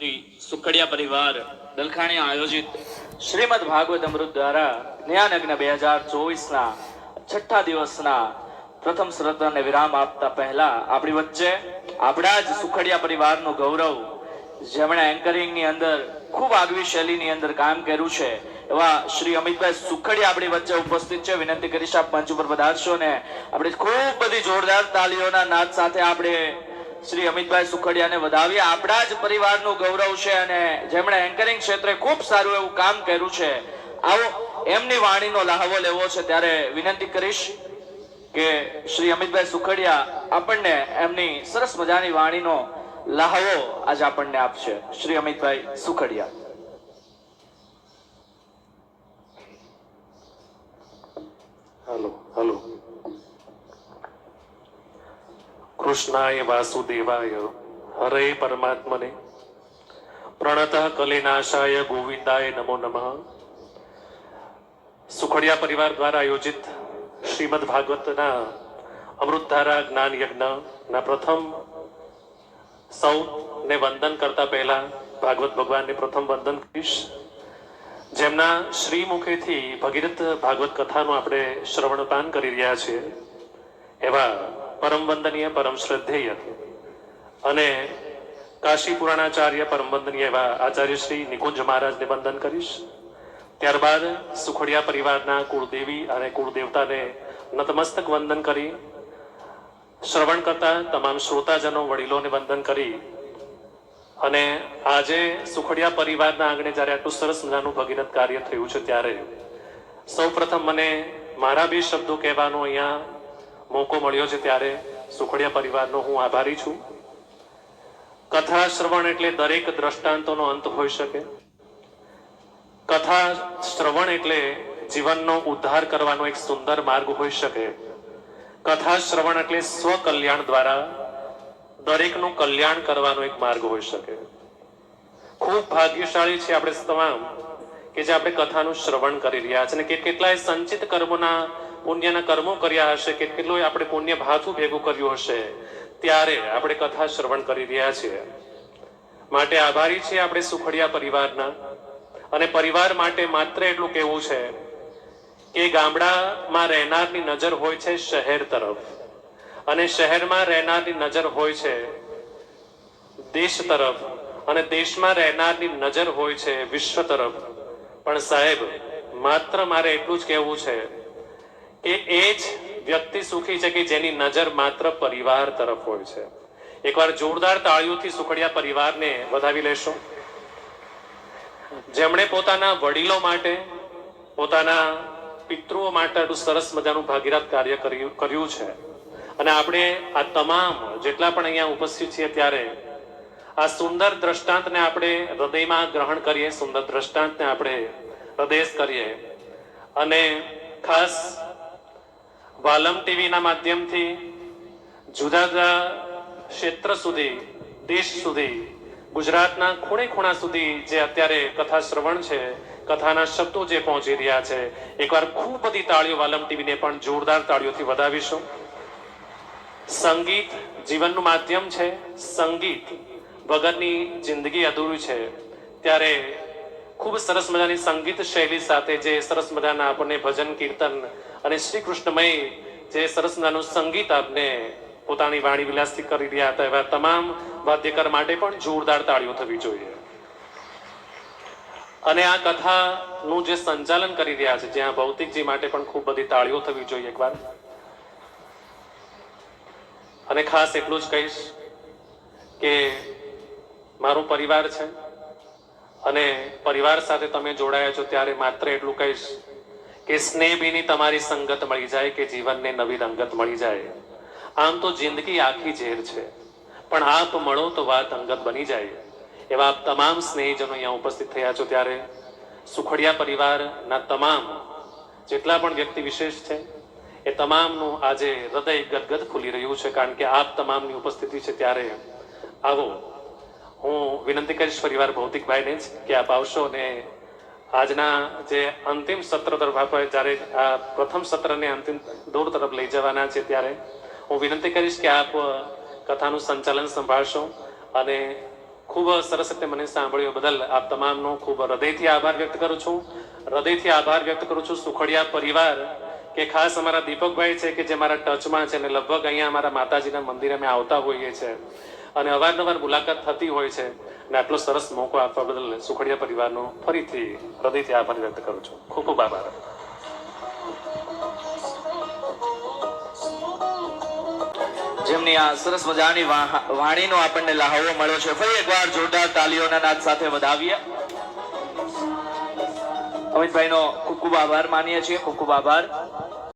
શ્રી સુખડિયા પરિવાર દલખાણે આયોજિત શ્રીમદ ભાગવત અમૃત દ્વારા જ્ઞાનયજ્ઞ બે હજાર ચોવીસના છઠ્ઠા દિવસના પ્રથમ શ્રદ્ધાને વિરામ આપતા પહેલા આપણી વચ્ચે આપણા જ સુખડિયા પરિવારનું ગૌરવ જેમણે એન્કરિંગની અંદર ખૂબ આગવી શૈલીની અંદર કામ કર્યું છે, એવા શ્રી અમિતભાઈ સુખડિયા આપણી વચ્ચે ઉપસ્થિત છે. વિનંતી કરીશ આપ મંચ ઉપર પધારશો ને આપણે ખૂબ બધી જોરદાર તાલીઓના નાદ સાથે આપણે શ્રી અમિતભાઈ સુખડિયાને વધાવીએ. આપણા જ પરિવારનું ગૌરવ છે અને જેમણે એન્કરિંગ ક્ષેત્રે ખૂબ સારું એવું કામ કર્યું છે. આવો એમની વાણીનો લહાવો લેવો છે ત્યારે વિનંતી કરીશ કે શ્રી અમિતભાઈ સુખડિયા આપણને એમની સરસ મજાની વાણીનો લહાવો આજે આપણને આપશે. શ્રી અમિતભાઈ સુખડિયા. Hello hello. કૃષ્ણાય વાસુદેવાય હરે પરમાત્મને. પ્રણત કલિનાશાય ગોવિંદાય નમો નમઃ. સુખડિયા પરિવાર દ્વારા આયોજિત શ્રીમદ ભાગવતના અમૃતધારા જ્ઞાન યજ્ઞના પ્રથમ સૌને વંદન કરતા પહેલા ભાગવત ભગવાનને પ્રથમ વંદન કરીશ. જેમના શ્રી મુખેથી ભગીરથ ભાગવત કથાનું આપણે શ્રવણપાન કરી રહ્યા છીએ. એવા પરમ વંદનીય, પરમ શ્રદ્ધેય. અને કાશી પુરાણાચાર્ય પરમ વંદનીય એવા આચાર્ય શ્રી નિકુંજ મહારાજને વંદન કરીશ. ત્યારબાદ સુખડિયા પરિવારના કુળદેવી અને કુળદેવતાને નતમસ્તક વંદન કરી, શ્રવણ કરતા તમામ શ્રોતાજનો, વડીલોને વંદન કરી. અને આજે સુખડિયા પરિવારના આંગણે જ્યારે આટલું સરસ મજાનું ભગીરથ કાર્ય થયું છે ત્યારે સૌ પ્રથમ મને મારા બે શબ્દો કહેવાનો અહીંયા મોકો મળ્યો છે ત્યારે સુખડિયા પરિવારનો હું આભારી છું. કથા શ્રવણ એટલે દરેક દ્રષ્ટાંતોનો અંત હોઈ શકે. કથા શ્રવણ એટલે જીવનનો ઉદ્ધાર કરવાનો એક સુંદર માર્ગ હોઈ શકે. કથા શ્રવણ એટલે સ્વ કલ્યાણ દ્વારા દરેકનું કલ્યાણ કરવાનો એક માર્ગ હોઈ શકે. ખૂબ ભાગ્યશાળી છે આપણે તમામ કે જે આપણે કથાનું શ્રવણ કરી રહ્યા છે અને કેટલાય સંચિત કર્મોના પુણ્યના કર્મો કર્યા હશે કે કેટલું આપણે પુણ્ય ભાથું ભેગું કર્યું હશે, ત્યારે આપણે કથા શ્રવણ કરી રહ્યા છીએ. માટે આભારી છીએ આપણે સુખડિયા પરિવારના. અને પરિવાર માટે માત્ર એટલું કહેવું છે કે ગામડામાં રહેનારની નજર હોય છે શહેર તરફ. અને શહેરમાં રહેનારની નજર હોય છે દેશ તરફ. અને દેશમાં રહેનારની નજર હોય છે વિશ્વ તરફ. પણ સાહેબ, માત્ર મારે એટલું જ કહેવું છે કે એ જ વ્યક્તિ સુખી છે કે જેની નજર માત્ર પરિવાર તરફ હોય છે. એકવાર જોરદાર તાળીઓથી સુખડિયા પરિવારને વધાવી લેશો. જેમણે પોતાના વડીલો માટે, પોતાના પિતૃઓ માટે સરસ મજાનું ભાગીરથ કર્યું કર્યું છે. અને આપણે આ તમામ જેટલા પણ અહીંયા ઉપસ્થિત છીએ ત્યારે આ સુંદર દ્રષ્ટાંતને આપણે હૃદયમાં ગ્રહણ કરીએ, સુંદર દ્રષ્ટાંતને આપણે હૃદય કરીએ. અને ખાસ વાલમ ટીવીના માધ્યમથી જુદા જુદા ક્ષેત્ર સુધી, દેશ સુધી, ગુજરાતના ખૂણે ખૂણા સુધી જે અત્યારે કથા શ્રવણ છે, કથાના શબ્દો જે પહોંચી રહ્યા છે, એકવાર ખૂબ બધી તાળીઓ વાલમ ટીવીને પણ જોરદાર તાળીઓથી વધાવીશું. સંગીત જીવનનું માધ્યમ છે. સંગીત વગરની જિંદગી અધૂરી છે. ત્યારે ખૂબ સરસ મજાની સંગીત શૈલી સાથે જે સરસ મજાના આપણને ભજન, કીર્તન અને શ્રી કૃષ્ણમય જે સરસ મજાનું સંગીત આપને પોતાની વાણી વિલાસથી કરી રહ્યા હતા, એવા તમામ વાદ્યકાર માટે પણ જોરદાર તાળીઓ થવી જોઈએ. અને આ કથાનું જે સંચાલન કરી રહ્યા છે, જ્યાં ભૌતિકજી માટે પણ ખૂબ બધી તાળીઓ થવી જોઈએ એકવાર. અને ખાસ એટલું જ કહીશ કે મારો પરિવાર છે અને પરિવાર સાથે તમે જોડાયા છો ત્યારે માત્ર એટલું કહીશ કે સ્નેહભીની તમારી સંગત મળી જાય કે જીવનને નવી રંગત મળી જાય. આમ તો જિંદગી આખી ઝેર છે. પણ આપ મળો તો વાત અંગત બની જાય. એવા આપ તમામ સ્નેહીજનો અહીંયા ઉપસ્થિત થયા છો ત્યારે સુખડિયા પરિવારના તમામ જેટલા પણ વ્યક્તિ વિશેષ છે, એ તમામનું આજે હૃદય ગદગદ ખુલી રહ્યું છે, કારણ કે આપ તમામની ઉપસ્થિતિ છે ત્યારે આવો હું વિનંતી કરીશ પરિવાર ભૌતિકભાઈને જ કે આપ આવશો અને આજના જે અંતિમ સત્ર તરફ જ્યારે આ પ્રથમ સત્રને અંતિમ દોર તરફ લઈ જવાના છે ત્યારે હું વિનંતી કરીશ કે આપ કથાનું સંચાલન સંભાળશો અને ખૂબ સરસ રીતે મને સાંભળ્યો બદલ આપ તમામનો ખૂબ હૃદયથી આભાર વ્યક્ત કરું છું. હૃદયથી આભાર વ્યક્ત કરું છું સુખડિયા પરિવાર કે ખાસ અમારા દીપકભાઈ છે કે જે મારા ટચમાં છે અને લગભગ અહીંયા અમારા માતાજીના મંદિરે અમે આવતા હોઈએ છીએ. અને અવારનવાર મુલાકાત થતી હોય છે. અને આટલો સરસ મોકો આપવા બદલ સુખડિયા પરિવારનો ફરીથી હૃદયથી આભાર વ્યક્ત કરું છું. ખૂબ ખૂબ આભાર. જેમની આ સરસ મજાની વાણીનો આપણને લહાવો મળ્યો છે. ફરી એકવાર જોરદાર તાલીઓના નાદ સાથે વધાવીએ. અમિતભાઈનો ખૂબ ખૂબ આભાર. માનીએ છીએ. ખૂબ ખૂબ આભાર.